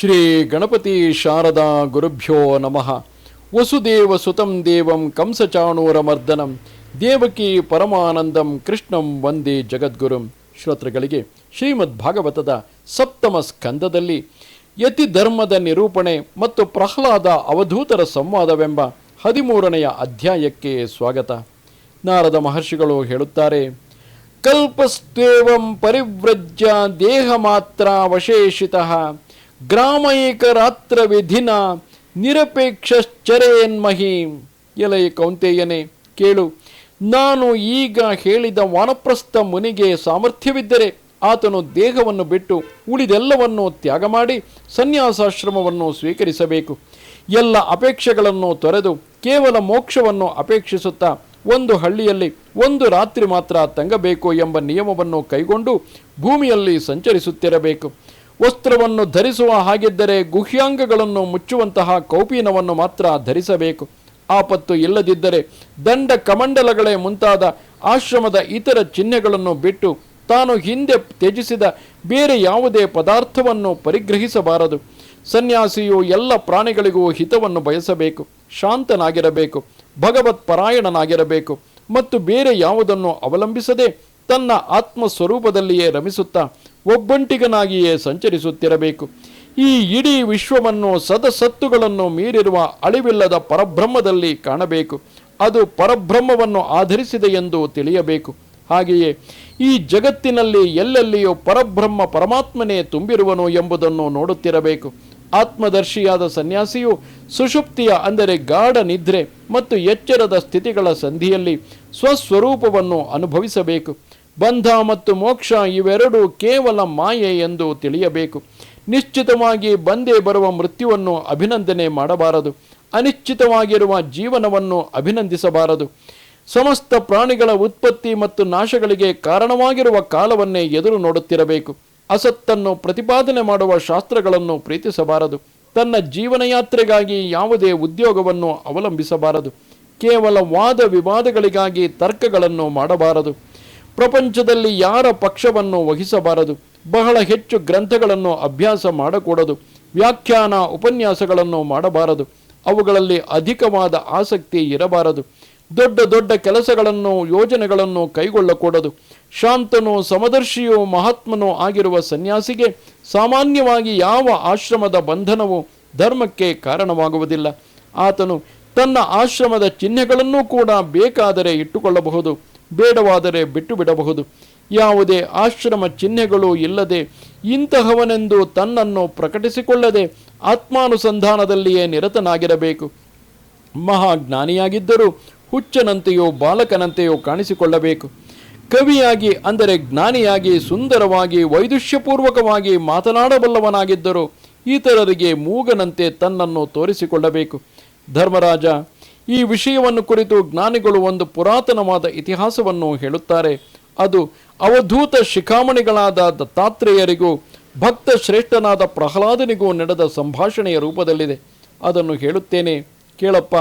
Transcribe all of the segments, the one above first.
ಶ್ರೀ ಗಣಪತಿ ಶಾರದಾ ಗುರುಭ್ಯೋ ನಮಃ. ವಸುದೇವ ಸುತಂ ದೇವಂ ಕಂಸಚಾಣೂರಮರ್ದನಂ. ದೇವಕಿ ಪರಮಾನಂದಂ ಕೃಷ್ಣಂ ವಂದೇ ಜಗದ್ಗುರುಂ. ಶ್ರೋತೃಗಳಿಗೆ ಶ್ರೀಮದ್ ಭಾಗವತದ ಸಪ್ತಮ ಸ್ಕಂದದಲ್ಲಿ ಯತಿ ಧರ್ಮದ ನಿರೂಪಣೆ ಮತ್ತು ಪ್ರಹ್ಲಾದ ಅವಧೂತರ ಸಂವಾದವೆಂಬ ಹದಿಮೂರನೆಯ ಅಧ್ಯಾಯಕ್ಕೆ ಸ್ವಾಗತ. ನಾರದ ಮಹರ್ಷಿಗಳು ಹೇಳುತ್ತಾರೆ ಕಲ್ಪಸ್ತೇವಂ ಪರಿವ್ರಜ್ಯ ದೇಹ ಮಾತ್ರ ಅವಶೇಷಿತಃ ಗ್ರಾಮೈಕರಾತ್ರ ವಿಧಿನ ನಿರಪೇಕ್ಷಶ್ಚರೇನ್ಮಹಿ? ಎಲೈ ಕೌಂತೆಯನೇ, ಕೇಳು. ನಾನು ಈಗ ಹೇಳಿದ ವಾನಪ್ರಸ್ಥ ಮುನಿಗೆ ಸಾಮರ್ಥ್ಯವಿದ್ದರೆ ಆತನು ದೇಹವನ್ನು ಬಿಟ್ಟು ಉಳಿದೆಲ್ಲವನ್ನು ತ್ಯಾಗ ಮಾಡಿ ಸನ್ಯಾಸಾಶ್ರಮವನ್ನು ಸ್ವೀಕರಿಸಬೇಕು. ಎಲ್ಲ ಅಪೇಕ್ಷೆಗಳನ್ನು ತೊರೆದು ಕೇವಲ ಮೋಕ್ಷವನ್ನು ಅಪೇಕ್ಷಿಸುತ್ತಾ ಒಂದು ಹಳ್ಳಿಯಲ್ಲಿ ಒಂದು ರಾತ್ರಿ ಮಾತ್ರ ತಂಗಬೇಕು ಎಂಬ ನಿಯಮವನ್ನು ಕೈಗೊಂಡು ಭೂಮಿಯಲ್ಲಿ ಸಂಚರಿಸುತ್ತಿರಬೇಕು. ವಸ್ತ್ರವನ್ನು ಧರಿಸುವ ಹಾಗಿದ್ದರೆ ಗುಹ್ಯಾಂಗಗಳನ್ನು ಮುಚ್ಚುವಂತಹ ಕೌಪೀನವನ್ನು ಮಾತ್ರ ಧರಿಸಬೇಕು. ಆಪತ್ತು ಇಲ್ಲದಿದ್ದರೆ ದಂಡ ಕಮಂಡಲಗಳೇ ಮುಂತಾದ ಆಶ್ರಮದ ಇತರ ಚಿಹ್ನೆಗಳನ್ನು ಬಿಟ್ಟು ತಾನು ಹಿಂದೆ ತ್ಯಜಿಸಿದ ಬೇರೆ ಯಾವುದೇ ಪದಾರ್ಥವನ್ನು ಪರಿಗ್ರಹಿಸಬಾರದು. ಸನ್ಯಾಸಿಯು ಎಲ್ಲ ಪ್ರಾಣಿಗಳಿಗೂ ಹಿತವನ್ನು ಬಯಸಬೇಕು. ಶಾಂತನಾಗಿರಬೇಕು. ಭಗವತ್ ಪರಾಯಣನಾಗಿರಬೇಕು. ಮತ್ತು ಬೇರೆ ಯಾವುದನ್ನು ಅವಲಂಬಿಸದೆ ತನ್ನ ಆತ್ಮ ಸ್ವರೂಪದಲ್ಲಿಯೇ ರಮಿಸುತ್ತಾ ಒಬ್ಬಂಟಿಗನಾಗಿಯೇ ಸಂಚರಿಸುತ್ತಿರಬೇಕು. ಈ ಇಡೀ ವಿಶ್ವವನ್ನು ಸದಸತ್ತುಗಳನ್ನು ಮೀರಿರುವ ಅಳಿವಿಲ್ಲದ ಪರಬ್ರಹ್ಮದಲ್ಲಿ ಕಾಣಬೇಕು. ಅದು ಪರಬ್ರಹ್ಮವನ್ನು ಆಧರಿಸಿದೆ ಎಂದು ತಿಳಿಯಬೇಕು. ಹಾಗೆಯೇ ಈ ಜಗತ್ತಿನಲ್ಲಿ ಎಲ್ಲೆಲ್ಲಿಯೂ ಪರಬ್ರಹ್ಮ ಪರಮಾತ್ಮನೇ ತುಂಬಿರುವನು ಎಂಬುದನ್ನು ನೋಡುತ್ತಿರಬೇಕು. ಆತ್ಮದರ್ಶಿಯಾದ ಸನ್ಯಾಸಿಯು ಸುಷುಪ್ತಿಯ ಅಂದರೆ ಗಾಢ ನಿದ್ರೆ ಮತ್ತು ಎಚ್ಚರದ ಸ್ಥಿತಿಗಳ ಸಂಧಿಯಲ್ಲಿ ಸ್ವಸ್ವರೂಪವನ್ನು ಅನುಭವಿಸಬೇಕು. ಬಂಧ ಮತ್ತು ಮೋಕ್ಷ ಇವೆರಡೂ ಕೇವಲ ಮಾಯೆ ಎಂದು ತಿಳಿಯಬೇಕು. ನಿಶ್ಚಿತವಾಗಿ ಬಂದೇ ಬರುವ ಮೃತ್ಯುವನ್ನು ಅಭಿನಂದನೆ ಮಾಡಬಾರದು. ಅನಿಶ್ಚಿತವಾಗಿರುವ ಜೀವನವನ್ನು ಅಭಿನಂದಿಸಬಾರದು. ಸಮಸ್ತ ಪ್ರಾಣಿಗಳ ಉತ್ಪತ್ತಿ ಮತ್ತು ನಾಶಗಳಿಗೆ ಕಾರಣವಾಗಿರುವ ಕಾಲವನ್ನೇ ಎದುರು ನೋಡುತ್ತಿರಬೇಕು. ಅಸತ್ತನ್ನು ಪ್ರತಿಪಾದನೆ ಮಾಡುವ ಶಾಸ್ತ್ರಗಳನ್ನು ಪ್ರೀತಿಸಬಾರದು. ತನ್ನ ಜೀವನಯಾತ್ರೆಗಾಗಿ ಯಾವುದೇ ಉದ್ಯೋಗವನ್ನು ಅವಲಂಬಿಸಬಾರದು. ಕೇವಲ ವಾದ ವಿವಾದಗಳಿಗಾಗಿ ತರ್ಕಗಳನ್ನು ಮಾಡಬಾರದು. ಪ್ರಪಂಚದಲ್ಲಿ ಯಾರ ಪಕ್ಷವನ್ನು ವಹಿಸಬಾರದು? ಬಹಳ ಹೆಚ್ಚು ಗ್ರಂಥಗಳನ್ನು ಅಭ್ಯಾಸ ಮಾಡಕೂಡದು. ವ್ಯಾಖ್ಯಾನ ಉಪನ್ಯಾಸಗಳನ್ನು ಮಾಡಬಾರದು. ಅವುಗಳಲ್ಲಿ ಅಧಿಕವಾದ ಆಸಕ್ತಿ ಇರಬಾರದು. ದೊಡ್ಡ ದೊಡ್ಡ ಕೆಲಸಗಳನ್ನು, ಯೋಜನೆಗಳನ್ನು ಕೈಗೊಳ್ಳಕೂಡದು. ಶಾಂತನು, ಸಮದರ್ಶಿಯೂ, ಮಹಾತ್ಮನೂ ಆಗಿರುವ ಸನ್ಯಾಸಿಗೆ ಸಾಮಾನ್ಯವಾಗಿ ಯಾವ ಆಶ್ರಮದ ಬಂಧನವು ಧರ್ಮಕ್ಕೆ ಕಾರಣವಾಗುವುದಿಲ್ಲ. ಆತನು ತನ್ನ ಆಶ್ರಮದ ಚಿಹ್ನೆಗಳನ್ನೂ ಕೂಡ ಬೇಕಾದರೆ ಇಟ್ಟುಕೊಳ್ಳಬಹುದು. ಬೇಡವಾದರೆ ಬಿಟ್ಟು ಬಿಡಬಹುದು ಯಾವುದೇ ಆಶ್ರಮ ಚಿಹ್ನೆಗಳು ಇಲ್ಲದೆ ಇಂತಹವನೆಂದು ತನ್ನನ್ನು ಪ್ರಕಟಿಸಿಕೊಳ್ಳದೆ ಆತ್ಮಾನುಸಂಧಾನದಲ್ಲಿಯೇ ನಿರತನಾಗಿರಬೇಕು. ಮಹಾಜ್ಞಾನಿಯಾಗಿದ್ದರೂ ಹುಚ್ಚನಂತೆಯೋ ಬಾಲಕನಂತೆಯೋ ಕಾಣಿಸಿಕೊಳ್ಳಬೇಕು. ಕವಿಯಾಗಿ ಅಂದರೆ ಜ್ಞಾನಿಯಾಗಿ ಸುಂದರವಾಗಿ ವೈದುಷ್ಯಪೂರ್ವಕವಾಗಿ ಮಾತನಾಡಬಲ್ಲವನಾಗಿದ್ದರೂ ಇತರರಿಗೆ ಮೂಗನಂತೆ ತನ್ನನ್ನು ತೋರಿಸಿಕೊಳ್ಳಬೇಕು. ಧರ್ಮರಾಜ ಈ ವಿಷಯವನ್ನು ಕುರಿತು ಜ್ಞಾನಿಗಳು ಒಂದು ಪುರಾತನವಾದ ಇತಿಹಾಸವನ್ನು ಹೇಳುತ್ತಾರೆ. ಅದು ಅವಧೂತ ಶಿಖಾಮಣಿಗಳಾದ ದತ್ತಾತ್ರೇಯರಿಗೂ ಭಕ್ತ ಶ್ರೇಷ್ಠನಾದ ಪ್ರಹ್ಲಾದನಿಗೂ ನಡೆದ ಸಂಭಾಷಣೆಯ ರೂಪದಲ್ಲಿದೆ. ಅದನ್ನು ಹೇಳುತ್ತೇನೆ, ಕೇಳಪ್ಪ,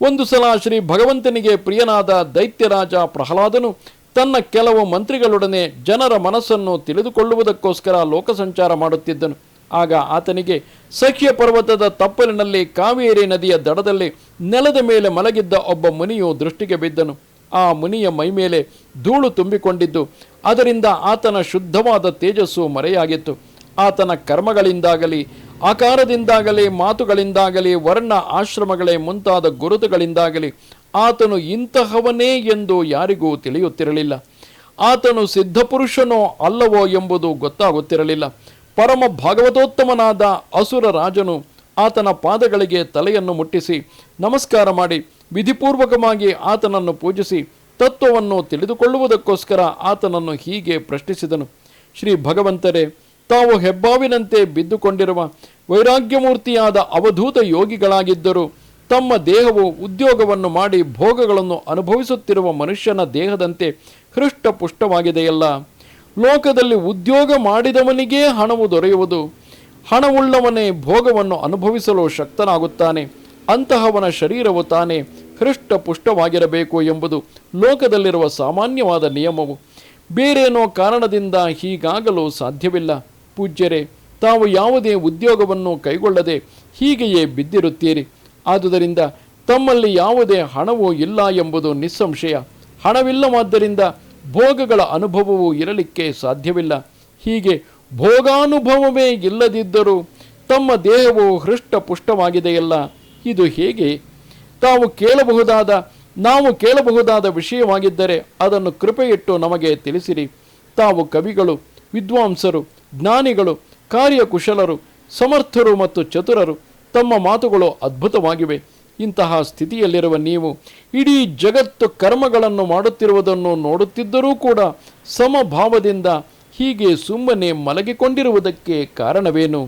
ಒಂದು ಸಲ ಶ್ರೀ ಭಗವಂತನಿಗೆ ಪ್ರಿಯನಾದ ದೈತ್ಯರಾಜ ಪ್ರಹ್ಲಾದನು ತನ್ನ ಕೆಲವು ಮಂತ್ರಿಗಳೊಡನೆ ಜನರ ಮನಸ್ಸನ್ನು ತಿಳಿದುಕೊಳ್ಳುವುದಕ್ಕೋಸ್ಕರ ಲೋಕಸಂಚಾರ ಮಾಡುತ್ತಿದ್ದನು. ಆಗ ಆತನಿಗೆ ಸಖ್ಯ ಪರ್ವತದ ತಪ್ಪಲಿನಲ್ಲಿ ಕಾವೇರಿ ನದಿಯ ದಡದಲ್ಲಿ ನೆಲದ ಮೇಲೆ ಮಲಗಿದ್ದ ಒಬ್ಬ ಮುನಿಯು ದೃಷ್ಟಿಗೆ ಬಿದ್ದನು. ಆ ಮುನಿಯ ಮೈಮೇಲೆ ಧೂಳು ತುಂಬಿಕೊಂಡಿದ್ದು, ಅದರಿಂದ ಆತನ ಶುದ್ಧವಾದ ತೇಜಸ್ಸು ಮರೆಯಾಗಿತ್ತು. ಆತನ ಕರ್ಮಗಳಿಂದಾಗಲಿ, ಆಕಾರದಿಂದಾಗಲಿ, ಮಾತುಗಳಿಂದಾಗಲಿ, ವರ್ಣ ಆಶ್ರಮಗಳೇ ಮುಂತಾದ ಗುರುತುಗಳಿಂದಾಗಲಿ ಆತನು ಇಂತಹವನೇ ಎಂದು ಯಾರಿಗೂ ತಿಳಿಯುತ್ತಿರಲಿಲ್ಲ. ಆತನು ಸಿದ್ಧಪುರುಷನೋ ಅಲ್ಲವೋ ಎಂಬುದು ಗೊತ್ತಾಗುತ್ತಿರಲಿಲ್ಲ. ಪರಮ ಭಾಗವತೋತ್ತಮನಾದ ಅಸುರ ರಾಜನು ಆತನ ಪಾದಗಳಿಗೆ ತಲೆಯನ್ನು ಮುಟ್ಟಿಸಿ ನಮಸ್ಕಾರ ಮಾಡಿ ವಿಧಿಪೂರ್ವಕವಾಗಿ ಆತನನ್ನು ಪೂಜಿಸಿ ತತ್ವವನ್ನು ತಿಳಿದುಕೊಳ್ಳುವುದಕ್ಕೋಸ್ಕರ ಆತನನ್ನು ಹೀಗೆ ಪ್ರಶ್ನಿಸಿದನು. ಶ್ರೀ ಭಗವಂತರೇ, ತಾವು ಹೆಬ್ಬಾವಿನಂತೆ ಬಿದ್ದುಕೊಂಡಿರುವ ವೈರಾಗ್ಯಮೂರ್ತಿಯಾದ ಅವಧೂತ ಯೋಗಿಗಳಾಗಿದ್ದರೂ ತಮ್ಮ ದೇಹವು ಉದ್ಯೋಗವನ್ನು ಮಾಡಿ ಭೋಗಗಳನ್ನು ಅನುಭವಿಸುತ್ತಿರುವ ಮನುಷ್ಯನ ದೇಹದಂತೆ ಹೃಷ್ಟಪುಷ್ಟವಾಗಿದೆಯಲ್ಲ. ಲೋಕದಲ್ಲಿ ಉದ್ಯೋಗ ಮಾಡಿದವನಿಗೇ ಹಣವು ದೊರೆಯುವುದು. ಹಣವುಳ್ಳವನೇ ಭೋಗವನ್ನು ಅನುಭವಿಸಲು ಶಕ್ತನಾಗುತ್ತಾನೆ. ಅಂತಹವನ ಶರೀರವು ತಾನೇ ಹೃಷ್ಟಪುಷ್ಟವಾಗಿರಬೇಕು ಎಂಬುದು ಲೋಕದಲ್ಲಿರುವ ಸಾಮಾನ್ಯವಾದ ನಿಯಮವು. ಬೇರೇನೋ ಕಾರಣದಿಂದ ಹೀಗಾಗಲು ಸಾಧ್ಯವಿಲ್ಲ. ಪೂಜ್ಯರೇ, ತಾವು ಯಾವುದೇ ಉದ್ಯೋಗವನ್ನು ಕೈಗೊಳ್ಳದೆ ಹೀಗೆಯೇ ಬಿದ್ದಿರುತ್ತೀರಿ. ಆದುದರಿಂದ ತಮ್ಮಲ್ಲಿ ಯಾವುದೇ ಹಣವೂ ಇಲ್ಲ ಎಂಬುದು ನಿಸ್ಸಂಶಯ. ಹಣವಿಲ್ಲವಾದ್ದರಿಂದ ಭೋಗಗಳ ಅನುಭವವು ಇರಲಿಕ್ಕೆ ಸಾಧ್ಯವಿಲ್ಲ. ಹೀಗೆ ಭೋಗಾನುಭವವೇ ಇಲ್ಲದಿದ್ದರೂ ತಮ್ಮ ದೇಹವು ಹೃಷ್ಟಪುಷ್ಟವಾಗಿದೆಯಲ್ಲ. ಇದು ಹೇಗೆ? ತಾವು ಕೇಳಬಹುದಾದ, ನಾವು ಕೇಳಬಹುದಾದ ವಿಷಯವಾಗಿದ್ದರೆ ಅದನ್ನು ಕೃಪೆಯಿಟ್ಟು ನಮಗೆ ತಿಳಿಸಿರಿ. ತಾವು ಕವಿಗಳು, ವಿದ್ವಾಂಸರು, ಜ್ಞಾನಿಗಳು, ಕಾರ್ಯಕುಶಲರು, ಸಮರ್ಥರು ಮತ್ತು ಚತುರರು. ತಮ್ಮ ಮಾತುಗಳು ಅದ್ಭುತವಾಗಿವೆ. ಇಂತಹ ಸ್ಥಿತಿಯಲ್ಲಿರುವ ನೀವು ಇಡೀ ಜಗತ್ತು ಕರ್ಮಗಳನ್ನು ಮಾಡುತ್ತಿರುವುದನ್ನು ನೋಡುತ್ತಿದ್ದರೂ ಕೂಡ ಸಮಭಾವದಿಂದ ಹೀಗೆ ಸುಮ್ಮನೆ ಮಲಗಿಕೊಂಡಿರುವುದಕ್ಕೆ ಕಾರಣವೇನು?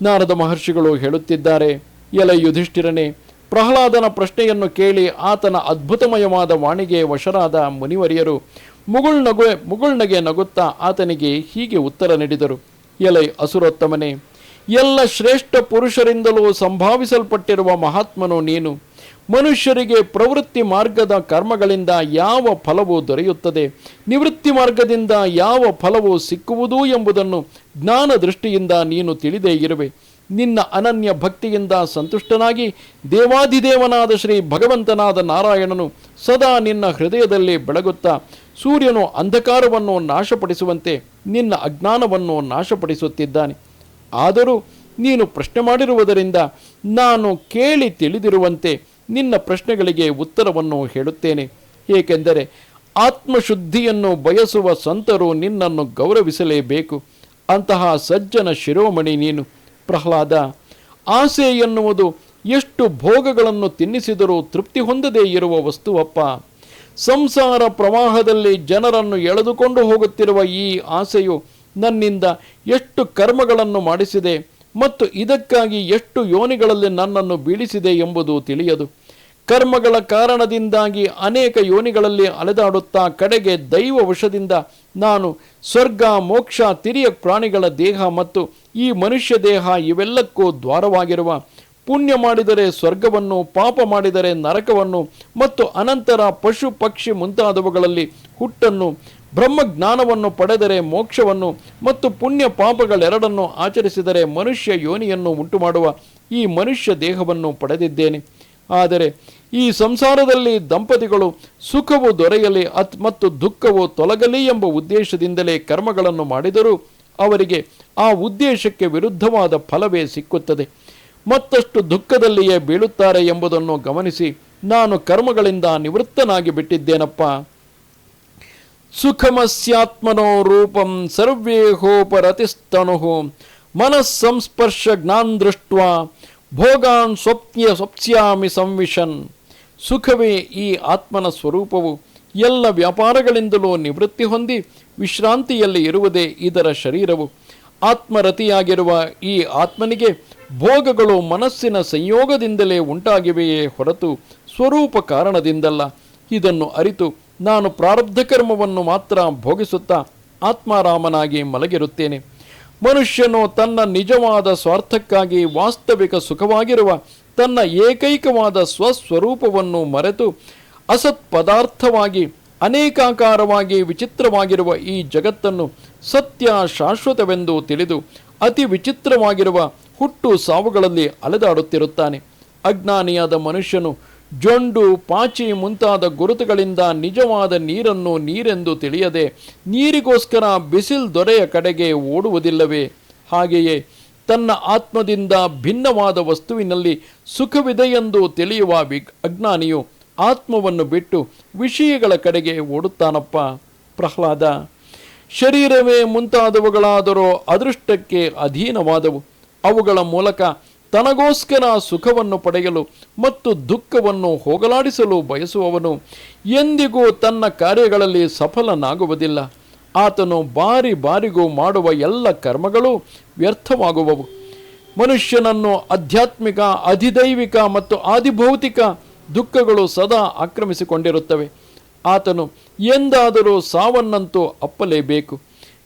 ನಾರದ ಮಹರ್ಷಿಗಳು ಹೇಳುತ್ತಿದ್ದಾರೆ, ಎಲ ಯುಧಿಷ್ಠಿರನೇ, ಪ್ರಹ್ಲಾದನ ಪ್ರಶ್ನೆಯನ್ನು ಕೇಳಿ ಆತನ ಅದ್ಭುತಮಯವಾದ ವಾಣಿಗೆ ವಶರಾದ ಮುನಿವರಿಯರು ಮುಗುಳ್ನಗು, ಮುಗುಳ್ನಗೆ ನಗುತ್ತಾ ಆತನಿಗೆ ಹೀಗೆ ಉತ್ತರ ನೀಡಿದರು. ಎಲೈ ಅಸುರೋತ್ತಮನೇ ಎಲ್ಲ ಶ್ರೇಷ್ಠ ಪುರುಷರಿಂದಲೂ ಸಂಭಾವಿಸಲ್ಪಟ್ಟಿರುವ ಮಹಾತ್ಮನು ನೀನು. ಮನುಷ್ಯರಿಗೆ ಪ್ರವೃತ್ತಿ ಮಾರ್ಗದ ಕರ್ಮಗಳಿಂದ ಯಾವ ಫಲವು ದೊರೆಯುತ್ತದೆ. ನಿವೃತ್ತಿ ಮಾರ್ಗದಿಂದ ಯಾವ ಫಲವು ಸಿಕ್ಕುವುದು ಎಂಬುದನ್ನು ಜ್ಞಾನ ದೃಷ್ಟಿಯಿಂದ ನೀನು ತಿಳಿದೇ ಇರುವೆ. ನಿನ್ನ ಅನನ್ಯ ಭಕ್ತಿಯಿಂದ ಸಂತುಷ್ಟನಾಗಿ ದೇವಾದಿದೇವನಾದ ಶ್ರೀ ಭಗವಂತನಾದ ನಾರಾಯಣನು ಸದಾ ನಿನ್ನ ಹೃದಯದಲ್ಲಿ ಬೆಳಗುತ್ತಾ, ಸೂರ್ಯನು ಅಂಧಕಾರವನ್ನು ನಾಶಪಡಿಸುವಂತೆ ನಿನ್ನ ಅಜ್ಞಾನವನ್ನು ನಾಶಪಡಿಸುತ್ತಿದ್ದಾನೆ. ಆದರೂ ನೀನು ಪ್ರಶ್ನೆ ಮಾಡಿರುವುದರಿಂದ ನಾನು ಕೇಳಿ ತಿಳಿದಿರುವಂತೆ ನಿನ್ನ ಪ್ರಶ್ನೆಗಳಿಗೆ ಉತ್ತರವನ್ನು ಹೇಳುತ್ತೇನೆ. ಏಕೆಂದರೆ ಆತ್ಮಶುದ್ಧಿಯನ್ನು ಬಯಸುವ ಸಂತರು ನಿನ್ನನ್ನು ಗೌರವಿಸಲೇಬೇಕು. ಅಂತಹ ಸಜ್ಜನ ಶಿರೋಮಣಿ ನೀನು. ಪ್ರಹ್ಲಾದ, ಆಸೆ ಎನ್ನುವುದು ಎಷ್ಟು ಭೋಗಗಳನ್ನು ತಿನ್ನಿಸಿದರೂ ತೃಪ್ತಿ ಹೊಂದದೇ ಇರುವ ವಸ್ತುವಪ್ಪ. ಸಂಸಾರ ಪ್ರವಾಹದಲ್ಲಿ ಜನರನ್ನು ಎಳೆದುಕೊಂಡು ಹೋಗುತ್ತಿರುವ ಈ ಆಸೆಯು ನನ್ನಿಂದ ಎಷ್ಟು ಕರ್ಮಗಳನ್ನು ಮಾಡಿಸಿದೆ ಮತ್ತು ಇದಕ್ಕಾಗಿ ಎಷ್ಟು ಯೋನಿಗಳಲ್ಲಿ ನನ್ನನ್ನು ಬೀಳಿಸಿದೆ ಎಂಬುದು ತಿಳಿಯದು. ಕರ್ಮಗಳ ಕಾರಣದಿಂದಾಗಿ ಅನೇಕ ಯೋನಿಗಳಲ್ಲಿ ಅಲೆದಾಡುತ್ತಾ ಕಡೆಗೆ ದೈವ ವಶದಿಂದ ನಾನು ಸ್ವರ್ಗ, ಮೋಕ್ಷ, ತಿರಿಯ ಪ್ರಾಣಿಗಳ ದೇಹ ಮತ್ತು ಈ ಮನುಷ್ಯ ದೇಹ ಇವೆಲ್ಲಕ್ಕೂ ದ್ವಾರವಾಗಿರುವ. ಪುಣ್ಯ ಮಾಡಿದರೆ ಸ್ವರ್ಗವನ್ನು, ಪಾಪ ಮಾಡಿದರೆ ನರಕವನ್ನು ಮತ್ತು ಅನಂತರ ಪಶು, ಪಕ್ಷಿ ಮುಂತಾದವುಗಳಲ್ಲಿ ಹುಟ್ಟನ್ನು ಬ್ರಹ್ಮಜ್ಞಾನವನ್ನು ಪಡೆದರೆ ಮೋಕ್ಷವನ್ನು ಮತ್ತು ಪುಣ್ಯ ಪಾಪಗಳೆರಡನ್ನು ಆಚರಿಸಿದರೆ ಮನುಷ್ಯ ಯೋನಿಯನ್ನು ಉಂಟುಮಾಡುವ ಈ ಮನುಷ್ಯ ದೇಹವನ್ನು ಪಡೆದಿದ್ದೇನೆ. ಆದರೆ ಈ ಸಂಸಾರದಲ್ಲಿ ದಂಪತಿಗಳು ಸುಖವು ದೊರೆಯಲಿ ಅತ್ ಮತ್ತು ದುಃಖವು ತೊಲಗಲಿ ಎಂಬ ಉದ್ದೇಶದಿಂದಲೇ ಕರ್ಮಗಳನ್ನು ಮಾಡಿದರೂ ಅವರಿಗೆ ಆ ಉದ್ದೇಶಕ್ಕೆ ವಿರುದ್ಧವಾದ ಫಲವೇ ಸಿಕ್ಕುತ್ತದೆ. ಮತ್ತಷ್ಟು ದುಃಖದಲ್ಲಿಯೇ ಬೀಳುತ್ತಾರೆ ಎಂಬುದನ್ನು ಗಮನಿಸಿ, ನಾನು ಕರ್ಮಗಳಿಂದ ನಿವೃತ್ತನಾಗಿ ಬಿಟ್ಟಿದ್ದೇನಪ್ಪ? ಸುಖಮಸ್ಯಾತ್ಮನೋ ರೂಪಂ ಸರ್ವೇಹೋಪರತಿಸ್ತನು ಮನಸ್ಸಂಸ್ಪರ್ಶ ಜ್ಞಾನ್ ದೃಷ್ಟ ಭೋಗಾನ್ ಸ್ವಪ್ಯ ಸ್ವಪ್ಸ್ಯಾಮಿ ಸಂವಿಶನ್ ಸುಖವೇ ಈ ಆತ್ಮನ ಸ್ವರೂಪವು ಎಲ್ಲ ವ್ಯಾಪಾರಗಳಿಂದಲೂ ನಿವೃತ್ತಿ ಹೊಂದಿ ವಿಶ್ರಾಂತಿಯಲ್ಲಿ ಇರುವುದೇ ಇದರ ಶರೀರವು. ಆತ್ಮರತಿಯಾಗಿರುವ ಈ ಆತ್ಮನಿಗೆ ಭೋಗಗಳು ಮನಸ್ಸಿನ ಸಂಯೋಗದಿಂದಲೇ ಉಂಟಾಗಿವೆಯೇ ಹೊರತು ಸ್ವರೂಪ ಕಾರಣದಿಂದಲ್ಲ. ಇದನ್ನು ಅರಿತು ನಾನು ಪ್ರಾರಬ್ಧ ಕರ್ಮವನ್ನು ಮಾತ್ರ ಭೋಗಿಸುತ್ತಾ ಆತ್ಮಾರಾಮನಾಗಿ ಮಲಗಿರುತ್ತೇನೆ. ಮನುಷ್ಯನು ತನ್ನ ನಿಜವಾದ ಸ್ವಾರ್ಥಕ್ಕಾಗಿ ವಾಸ್ತವಿಕ ಸುಖವಾಗಿರುವ ತನ್ನ ಏಕೈಕವಾದ ಸ್ವಸ್ವರೂಪವನ್ನು ಮರೆತು ಅಸತ್ ಪದಾರ್ಥವಾಗಿ ಅನೇಕಾಕಾರವಾಗಿ ವಿಚಿತ್ರವಾಗಿರುವ ಈ ಜಗತ್ತನ್ನು ಸತ್ಯ ಶಾಶ್ವತವೆಂದು ತಿಳಿದು ಅತಿ ವಿಚಿತ್ರವಾಗಿರುವ ಹುಟ್ಟು ಸಾವುಗಳಲ್ಲಿ ಅಲೆದಾಡುತ್ತಿರುತ್ತಾನೆ. ಅಜ್ಞಾನಿಯಾದ ಮನುಷ್ಯನು ಜೊಂಡು ಪಾಚಿ ಮುಂತಾದ ಗುರುತುಗಳಿಂದ ನಿಜವಾದ ನೀರನ್ನು ನೀರೆಂದು ತಿಳಿಯದೆ ನೀರಿಗೋಸ್ಕರ ಬಿಸಿಲ್ ದೊರೆಯ ಕಡೆಗೆ ಓಡುವುದಿಲ್ಲವೇ? ಹಾಗೆಯೇ ತನ್ನ ಆತ್ಮದಿಂದ ಭಿನ್ನವಾದ ವಸ್ತುವಿನಲ್ಲಿ ಸುಖವಿದೆಯೆಂದು ತಿಳಿಯುವ ವಿ ಅಜ್ಞಾನಿಯು ಆತ್ಮವನ್ನು ಬಿಟ್ಟು ವಿಷಯಗಳ ಕಡೆಗೆ ಓಡುತ್ತಾನಪ್ಪ. ಪ್ರಹ್ಲಾದ, ಶರೀರವೇ ಮುಂತಾದವುಗಳಾದರೂ ಅದೃಷ್ಟಕ್ಕೆ ಅಧೀನವಾದವು. ಅವುಗಳ ಮೂಲಕ ತನಗೋಸ್ಕರ ಸುಖವನ್ನು ಪಡೆಯಲು ಮತ್ತು ದುಃಖವನ್ನು ಹೋಗಲಾಡಿಸಲು ಬಯಸುವವನು ಎಂದಿಗೂ ತನ್ನ ಕಾರ್ಯಗಳಲ್ಲಿ ಸಫಲನಾಗುವುದಿಲ್ಲ. ಆತನು ಬಾರಿ ಬಾರಿಗೂ ಮಾಡುವ ಎಲ್ಲ ಕರ್ಮಗಳು ವ್ಯರ್ಥವಾಗುವವು. ಮನುಷ್ಯನನ್ನು ಆಧ್ಯಾತ್ಮಿಕ, ಅಧಿದೈವಿಕ ಮತ್ತು ಆದಿಭೌತಿಕ ದುಃಖಗಳು ಸದಾ ಆಕ್ರಮಿಸಿಕೊಂಡಿರುತ್ತವೆ. ಆತನು ಎಂದಾದರೂ ಸಾವನ್ನಂತೂ ಅಪ್ಪಲೇಬೇಕು.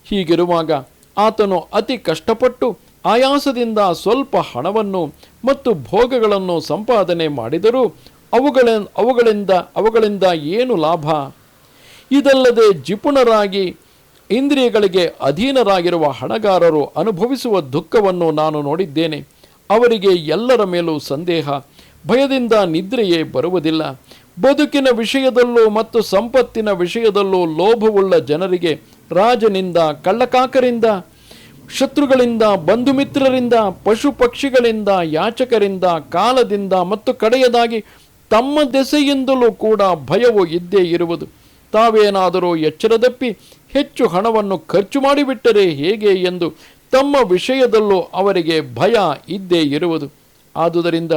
ಹೀಗಿರುವಾಗ ಆತನು ಅತಿ ಕಷ್ಟಪಟ್ಟು ಆಯಾಸದಿಂದ ಸ್ವಲ್ಪ ಹಣವನ್ನು ಮತ್ತು ಭೋಗಗಳನ್ನು ಸಂಪಾದನೆ ಮಾಡಿದರೂ ಅವುಗಳ, ಅವುಗಳಿಂದ ಅವುಗಳಿಂದ ಏನು ಲಾಭ? ಇದಲ್ಲದೆ ಜಿಪುಣರಾಗಿ ಇಂದ್ರಿಯಗಳಿಗೆ ಅಧೀನರಾಗಿರುವ ಹಣಗಾರರು ಅನುಭವಿಸುವ ದುಃಖವನ್ನು ನಾನು ನೋಡಿದ್ದೇನೆ. ಅವರಿಗೆ ಎಲ್ಲರ ಮೇಲೂ ಸಂದೇಹ, ಭಯದಿಂದ ನಿದ್ರೆಯೇ ಬರುವುದಿಲ್ಲ. ಬದುಕಿನ ವಿಷಯದಲ್ಲೂ ಮತ್ತು ಸಂಪತ್ತಿನ ವಿಷಯದಲ್ಲೂ ಲೋಭವುಳ್ಳ ಜನರಿಗೆ ರಾಜನಿಂದ, ಕಳ್ಳಕಾಕರಿಂದ ಶತ್ರುಗಳಿಂದ ಬಂಧು ಮಿತ್ರರಿಂದ ಪಶು ಪಕ್ಷಿಗಳಿಂದ ಯಾಚಕರಿಂದ, ಕಾಲದಿಂದ ಮತ್ತು ಕಡೆಯದಾಗಿ ತಮ್ಮ ದೆಸೆಯಿಂದಲೂ ಕೂಡ ಭಯವು ಇದ್ದೇ ಇರುವುದು. ತಾವೇನಾದರೂ ಎಚ್ಚರದಪ್ಪಿ ಹೆಚ್ಚು ಹಣವನ್ನು ಖರ್ಚು ಮಾಡಿಬಿಟ್ಟರೆ ಹೇಗೆ ಎಂದು ತಮ್ಮ ವಿಷಯದಲ್ಲೂ ಅವರಿಗೆ ಭಯ ಇದ್ದೇ ಇರುವುದು. ಆದುದರಿಂದ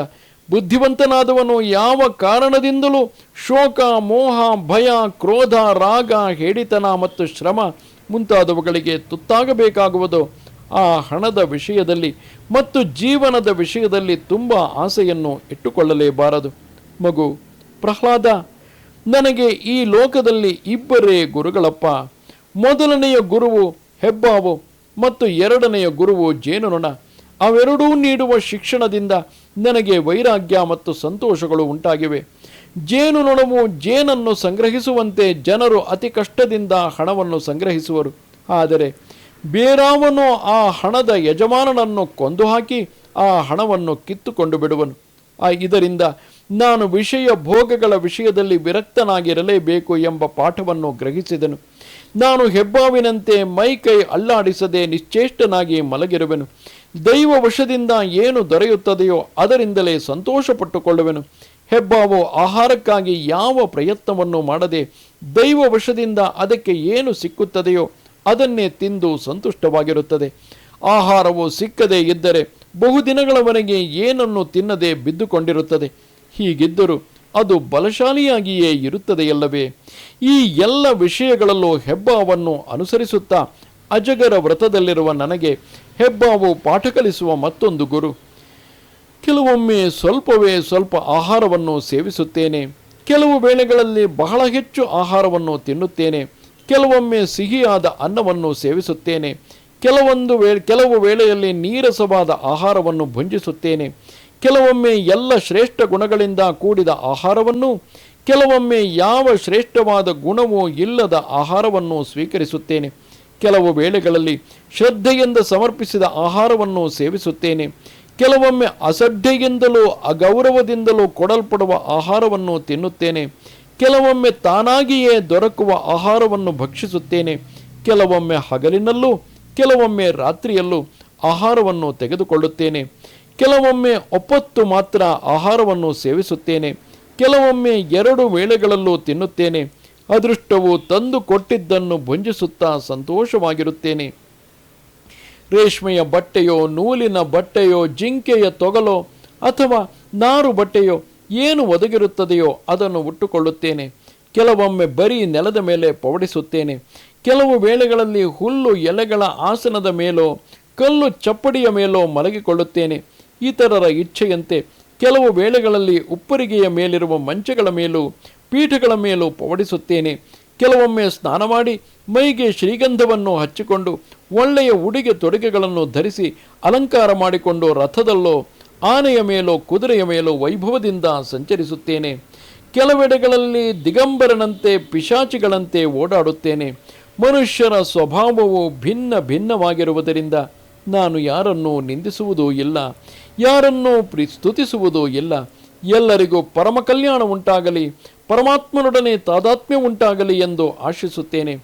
ಬುದ್ಧಿವಂತನಾದವನು ಯಾವ ಕಾರಣದಿಂದಲೂ ಶೋಕ, ಮೋಹ, ಭಯ, ಕ್ರೋಧ, ರಾಗ, ಹೇಡಿತನ ಮತ್ತು ಶ್ರಮ ಮುಂತಾದವುಗಳಿಗೆ ತುತ್ತಾಗಬೇಕಾಗುವುದು. ಆ ಹಣದ ವಿಷಯದಲ್ಲಿ ಮತ್ತು ಜೀವನದ ವಿಷಯದಲ್ಲಿ ತುಂಬ ಆಸೆಯನ್ನು ಇಟ್ಟುಕೊಳ್ಳಲೇಬಾರದು. ಮಗು, ಪ್ರಹ್ಲಾದ, ನನಗೆ ಈ ಲೋಕದಲ್ಲಿ ಇಬ್ಬರೇ ಗುರುಗಳಪ್ಪ. ಮೊದಲನೆಯ ಗುರುವು ಹೆಬ್ಬಾವು ಮತ್ತು ಎರಡನೆಯ ಗುರುವು ಜೇನುನೊಣ. ಅವೆರಡೂ ನೀಡುವ ಶಿಕ್ಷಣದಿಂದ ನನಗೆ ವೈರಾಗ್ಯ ಮತ್ತು ಸಂತೋಷಗಳು ಉಂಟಾಗಿವೆ. ಜೇನುನೊಣವು ಜೇನನ್ನು ಸಂಗ್ರಹಿಸುವಂತೆ ಜನರು ಅತಿ ಕಷ್ಟದಿಂದ ಹಣವನ್ನು ಸಂಗ್ರಹಿಸುವರು. ಆದರೆ ಬೇರಾವನು ಆ ಹಣದ ಯಜಮಾನನನ್ನು ಕೊಂದು ಹಾಕಿ ಆ ಹಣವನ್ನು ಕಿತ್ತುಕೊಂಡು ಬಿಡುವನು. ಆ, ಇದರಿಂದ ನಾನು ವಿಷಯ ಭೋಗಗಳ ವಿಷಯದಲ್ಲಿ ವಿರಕ್ತನಾಗಿರಲೇಬೇಕು ಎಂಬ ಪಾಠವನ್ನು ಗ್ರಹಿಸಿದನು. ನಾನು ಹೆಬ್ಬಾವಿನಂತೆ ಮೈ ಕೈ ಅಲ್ಲಾಡಿಸದೆ ನಿಶ್ಚೇಷ್ಟನಾಗಿ ಮಲಗಿರುವೆನು. ದೈವ ವಶದಿಂದ ಏನು ದೊರೆಯುತ್ತದೆಯೋ ಅದರಿಂದಲೇ ಸಂತೋಷಪಟ್ಟುಕೊಳ್ಳುವೆನು. ಹೆಬ್ಬಾವು ಆಹಾರಕ್ಕಾಗಿ ಯಾವ ಪ್ರಯತ್ನವನ್ನು ಮಾಡದೆ ದೈವ ವಶದಿಂದ ಅದಕ್ಕೆ ಏನು ಸಿಕ್ಕುತ್ತದೆಯೋ ಅದನ್ನೇ ತಿಂದು ಸಂತುಷ್ಟವಾಗಿರುತ್ತದೆ. ಆಹಾರವು ಸಿಕ್ಕದೇ ಇದ್ದರೆ ಬಹುದಿನಗಳವರೆಗೆ ಏನನ್ನು ತಿನ್ನದೆ ಬಿದ್ದುಕೊಂಡಿರುತ್ತದೆ. ಹೀಗಿದ್ದರೂ ಅದು ಬಲಶಾಲಿಯಾಗಿಯೇ ಇರುತ್ತದೆಯಲ್ಲವೇ? ಈ ಎಲ್ಲ ವಿಷಯಗಳಲ್ಲೂ ಹೆಬ್ಬಾವನ್ನು ಅನುಸರಿಸುತ್ತಾ ಅಜಗರ ವ್ರತದಲ್ಲಿರುವ ನನಗೆ ಹೆಬ್ಬಾವು ಪಾಠ ಕಲಿಸುವ ಮತ್ತೊಂದು ಗುರು. ಕೆಲವೊಮ್ಮೆ ಸ್ವಲ್ಪವೇ ಸ್ವಲ್ಪ ಆಹಾರವನ್ನು ಸೇವಿಸುತ್ತೇನೆ. ಕೆಲವು ವೇಳೆಗಳಲ್ಲಿ ಬಹಳ ಹೆಚ್ಚು ಆಹಾರವನ್ನು ತಿನ್ನುತ್ತೇನೆ. ಕೆಲವೊಮ್ಮೆ ಸಿಹಿಯಾದ ಅನ್ನವನ್ನು ಸೇವಿಸುತ್ತೇನೆ. ಕೆಲವೊಂದು ವೇ, ಕೆಲವು ವೇಳೆಯಲ್ಲಿ ನೀರಸವಾದ ಆಹಾರವನ್ನು ಭುಂಜಿಸುತ್ತೇನೆ. ಕೆಲವೊಮ್ಮೆ ಎಲ್ಲ ಶ್ರೇಷ್ಠ ಗುಣಗಳಿಂದ ಕೂಡಿದ ಆಹಾರವನ್ನು, ಕೆಲವೊಮ್ಮೆ ಯಾವ ಶ್ರೇಷ್ಠವಾದ ಗುಣವೂ ಇಲ್ಲದ ಆಹಾರವನ್ನು ಸ್ವೀಕರಿಸುತ್ತೇನೆ. ಕೆಲವು ವೇಳೆಗಳಲ್ಲಿ ಶ್ರದ್ಧೆಯಿಂದ ಸಮರ್ಪಿಸಿದ ಆಹಾರವನ್ನು ಸೇವಿಸುತ್ತೇನೆ. ಕೆಲವೊಮ್ಮೆ ಅಸಡ್ಡೆಯಿಂದಲೂ ಅಗೌರವದಿಂದಲೂ ಕೊಡಲ್ಪಡುವ ಆಹಾರವನ್ನು ತಿನ್ನುತ್ತೇನೆ. ಕೆಲವೊಮ್ಮೆ ತಾನಾಗಿಯೇ ದೊರಕುವ ಆಹಾರವನ್ನು ಭಕ್ಷಿಸುತ್ತೇನೆ. ಕೆಲವೊಮ್ಮೆ ಹಗಲಿನಲ್ಲೂ, ಕೆಲವೊಮ್ಮೆ ರಾತ್ರಿಯಲ್ಲೂ ಆಹಾರವನ್ನು ತೆಗೆದುಕೊಳ್ಳುತ್ತೇನೆ. ಕೆಲವೊಮ್ಮೆ ಒಪ್ಪತ್ತು ಮಾತ್ರ ಆಹಾರವನ್ನು ಸೇವಿಸುತ್ತೇನೆ. ಕೆಲವೊಮ್ಮೆ ಎರಡು ವೇಳೆಗಳಲ್ಲೂ ತಿನ್ನುತ್ತೇನೆ. ಅದೃಷ್ಟವು ತಂದು ಕೊಟ್ಟಿದ್ದನ್ನು ಭುಂಜಿಸುತ್ತಾ ಸಂತೋಷವಾಗಿರುತ್ತೇನೆ. ರೇಷ್ಮೆಯ ಬಟ್ಟೆಯೋ, ನೂಲಿನ ಬಟ್ಟೆಯೋ, ಜಿಂಕೆಯ ತೊಗಲೋ ಅಥವಾ ನಾರು ಬಟ್ಟೆಯೋ ಏನು ಒದಗಿರುತ್ತದೆಯೋ ಅದನ್ನು ಉಟ್ಟುಕೊಳ್ಳುತ್ತೇನೆ. ಕೆಲವೊಮ್ಮೆ ಬರೀ ನೆಲದ ಮೇಲೆ ಪವಡಿಸುತ್ತೇನೆ ಕೆಲವು ವೇಳೆಗಳಲ್ಲಿ ಹುಲ್ಲು ಎಲೆಗಳ ಆಸನದ ಮೇಲೋ, ಕಲ್ಲು ಚಪ್ಪಡಿಯ ಮೇಲೋ ಮಲಗಿಕೊಳ್ಳುತ್ತೇನೆ. ಇತರರ ಇಚ್ಛೆಯಂತೆ ಕೆಲವು ವೇಳೆಗಳಲ್ಲಿ ಉಪ್ಪರಿಗೆಯ ಮೇಲಿರುವ ಮಂಚಗಳ ಮೇಲೂ, ಪೀಠಗಳ ಮೇಲೂ ಪವಡಿಸುತ್ತೇನೆ ಕೆಲವೊಮ್ಮೆ ಸ್ನಾನ ಮಾಡಿ ಮೈಗೆ ಶ್ರೀಗಂಧವನ್ನು ಹಚ್ಚಿಕೊಂಡು ಒಳ್ಳೆಯ ಉಡುಗೆ ತೊಡುಗೆಗಳನ್ನು ಧರಿಸಿ ಅಲಂಕಾರ ಮಾಡಿಕೊಂಡು ರಥದಲ್ಲೋ ಆನೆಯ ಮೇಲೋ ಕುದುರೆಯ ಮೇಲೋ ವೈಭವದಿಂದ ಸಂಚರಿಸುತ್ತೇನೆ. ಕೆಲವೆಡೆಗಳಲ್ಲಿ ದಿಗಂಬರನಂತೆ ಪಿಶಾಚಿಗಳಂತೆ ಓಡಾಡುತ್ತೇನೆ. ಮನುಷ್ಯರ ಸ್ವಭಾವವು ಭಿನ್ನ ಭಿನ್ನವಾಗಿರುವುದರಿಂದ ನಾನು ಯಾರನ್ನು ನಿಂದಿಸುವುದೂ ಇಲ್ಲ. ಯಾರನ್ನೂ ಪ್ರಿಸ್ತುತಿಸುವುದೂ ಇಲ್ಲ. ಎಲ್ಲರಿಗೂ ಪರಮ ಕಲ್ಯಾಣ ಉಂಟಾಗಲಿ, ಪರಮಾತ್ಮನೊಡನೆ ತಾದಾತ್ಮ್ಯ ಉಂಟಾಗಲಿ ಎಂದು ಆಶಿಸುತ್ತೇನೆ.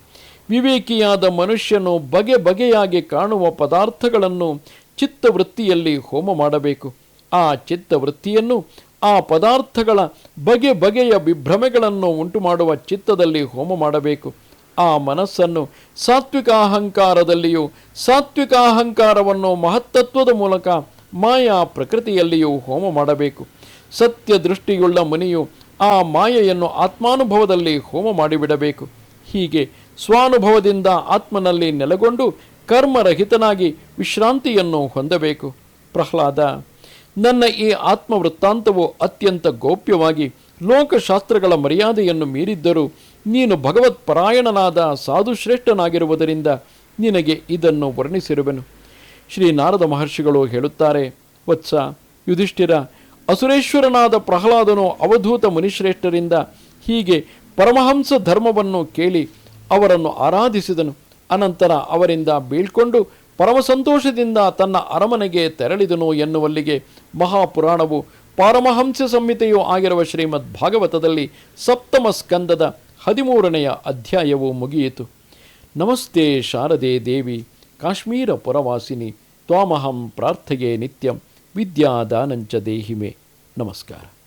ವಿವೇಕಿಯಾದ ಮನುಷ್ಯನು ಬಗೆ ಬಗೆಯಾಗಿ ಕಾಣುವ ಪದಾರ್ಥಗಳನ್ನು ಚಿತ್ತವೃತ್ತಿಯಲ್ಲಿ ಹೋಮ ಮಾಡಬೇಕು. ಆ ಚಿತ್ತವೃತ್ತಿಯನ್ನು, ಆ ಪದಾರ್ಥಗಳ ಬಗೆ ಬಗೆಯ ವಿಭ್ರಮೆಗಳನ್ನು ಉಂಟು ಮಾಡುವ ಚಿತ್ತದಲ್ಲಿ ಹೋಮ ಮಾಡಬೇಕು. ಆ ಮನಸ್ಸನ್ನು ಸಾತ್ವಿಕ ಅಹಂಕಾರದಲ್ಲಿಯೂ ಸಾತ್ವಿಕ ಅಹಂಕಾರವನ್ನು ಮಹತ್ತತ್ವದ ಮೂಲಕ ಮಾಯಾ ಪ್ರಕೃತಿಯಲ್ಲಿಯೂ ಹೋಮ ಮಾಡಬೇಕು. ಸತ್ಯ ದೃಷ್ಟಿಯುಳ್ಳ ಮುನಿಯು ಆ ಮಾಯೆಯನ್ನು ಆತ್ಮಾನುಭವದಲ್ಲಿ ಹೋಮ ಮಾಡಿಬಿಡಬೇಕು. ಹೀಗೆ ಸ್ವಾನುಭವದಿಂದ ಆತ್ಮನಲ್ಲಿ ನೆಲೆಗೊಂಡು ಕರ್ಮರಹಿತನಾಗಿ ವಿಶ್ರಾಂತಿಯನ್ನು ಹೊಂದಬೇಕು. ಪ್ರಹ್ಲಾದ ನನ್ನ ಈ ಆತ್ಮವೃತ್ತಾಂತವು ಅತ್ಯಂತ ಗೌಪ್ಯವಾಗಿ ಲೋಕಶಾಸ್ತ್ರಗಳ ಮರ್ಯಾದೆಯನ್ನು ಮೀರಿದ್ದರೂ ನೀನು ಭಗವತ್ ಪರಾಯಣನಾದ ಸಾಧುಶ್ರೇಷ್ಠನಾಗಿರುವುದರಿಂದ ನಿನಗೆ ಇದನ್ನು ವರ್ಣಿಸಿರುವೆನು. ಶ್ರೀ ನಾರದ ಮಹರ್ಷಿಗಳು ಹೇಳುತ್ತಾರೆ, ವತ್ಸ, ಯುಧಿಷ್ಠಿರ, ಅಸುರೇಶ್ವರನಾದ ಪ್ರಹ್ಲಾದನು ಅವಧೂತ ಮುನಿಶ್ರೇಷ್ಠರಿಂದ ಹೀಗೆ ಪರಮಹಂಸ ಧರ್ಮವನ್ನು ಕೇಳಿ ಅವರನ್ನು ಆರಾಧಿಸಿದನು. ಅನಂತರ ಅವರಿಂದ ಬೀಳ್ಕೊಂಡು ಪರಮ ಸಂತೋಷದಿಂದ ತನ್ನ ಅರಮನೆಗೆ ತೆರಳಿದನು ಎನ್ನುವಲ್ಲಿಗೆ ಮಹಾಪುರಾಣವು ಪಾರಮಹಂಸ ಸಂಹಿತೆಯೂ ಆಗಿರುವ ಶ್ರೀಮದ್ ಭಾಗವತದಲ್ಲಿ ಸಪ್ತಮ ಸ್ಕಂದದ ಹದಿಮೂರನೆಯ ಅಧ್ಯಾಯವು ಮುಗಿಯಿತು. ನಮಸ್ತೆ ಶಾರದೆ ದೇವಿ, ಕಾಶ್ಮೀರ ಪುರವಾಸಿನಿ, ತ್ವಾಮಹಂ ಪ್ರಾರ್ಥೆಯೇ ನಿತ್ಯಂ, ವಿದ್ಯಾದಾನಂಚ ದೇಹಿಮೆ. ನಮಸ್ಕಾರ.